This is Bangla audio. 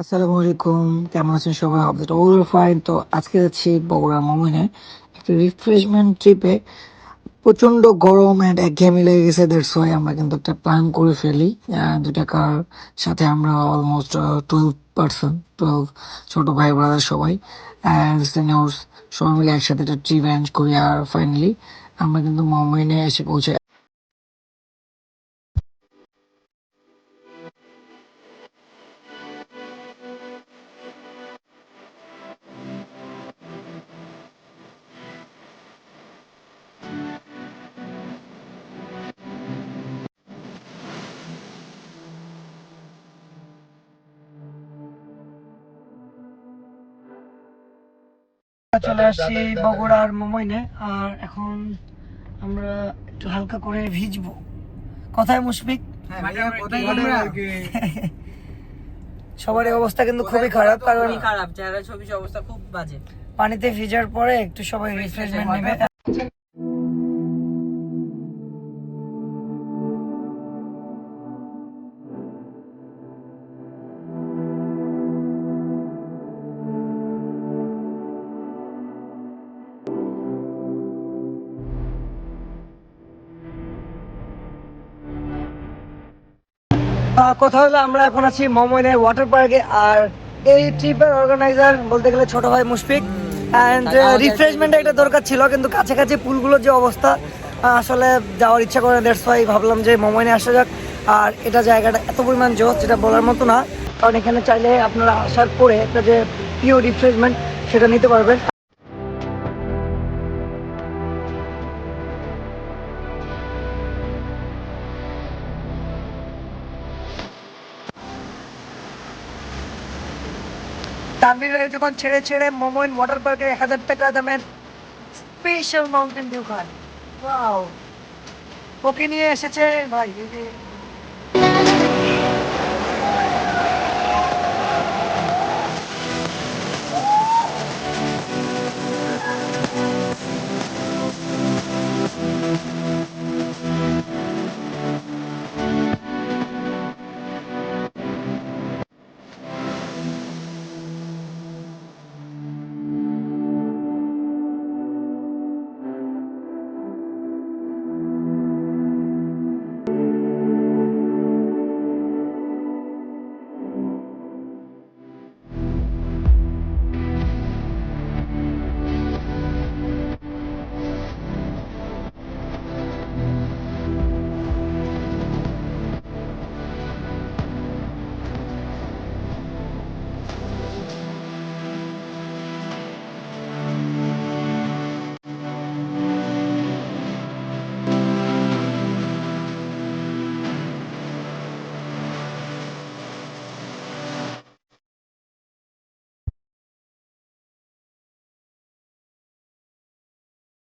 আসসালামু আলাইকুম। কেমন আছেন সবাই? আপডেট ওভার ফাইন তো আজকে যাচ্ছি বগুড়া মোমিনে একটা রিফ্রেশমেন্ট ট্রিপে প্রচণ্ড গরম অ্যান্ড একঘেয়েমি লেগে গেছে দ্যাটস ওয়াই আমরা কিন্তু একটা প্ল্যান করে ফেলি। দুটা কার সাথে আমরা অলমোস্ট টুয়েলভ পার্সন টুয়েলভ ছোট ভাই ব্রাদার সবাই অ্যান্ড সিনিয়র্স সবাই মিলে একসাথে একটা ট্রিপ অ্যারেঞ্জ করি। আর ফাইনালি আমরা কিন্তু মোমিনে এসে পৌঁছাই চলে আসছি বগুড়ার মোমাইনে আর এখন আমরা একটু হালকা করে ভিজবো। কথায় মুশফিক? সবারই অবস্থা কিন্তু খুবই খারাপ কারণ খারাপ যারা ছবি অবস্থা খুব বাজে। পানিতে ভিজার পরে একটু সবাই রিফ্রেশমেন্ট নেবে। কথা হলো আমরা এখন আছি মমইনের ওয়াটার পার্কে আর এই ট্রিপের অর্গানাইজার বলতে গেলে ছোট ভাই মুশফিক। অ্যান্ড রিফ্রেশমেন্ট একটা দরকার ছিল কিন্তু কাছাকাছি পুলগুলোর যে অবস্থা আসলে যাওয়ার ইচ্ছা করে দ্যাটস ওয়াই ভাবলাম যে মমইনে আসা যাক। আর এটা জায়গাটা এত পরিমাণ জোস যেটা বলার মতো না। কারণ এখানে চাইলে আপনারা আসার পরে একটা যে পিওর রিফ্রেশমেন্ট সেটা নিতে পারবেন। তানভীর যখন ছেড়ে ছেড়ে মোমোইন ওয়াটার পার্কে হাজার টাকা দামের স্পেশাল মাউন্টেন ডিউ খান ওকে নিয়ে এসেছে, ভাই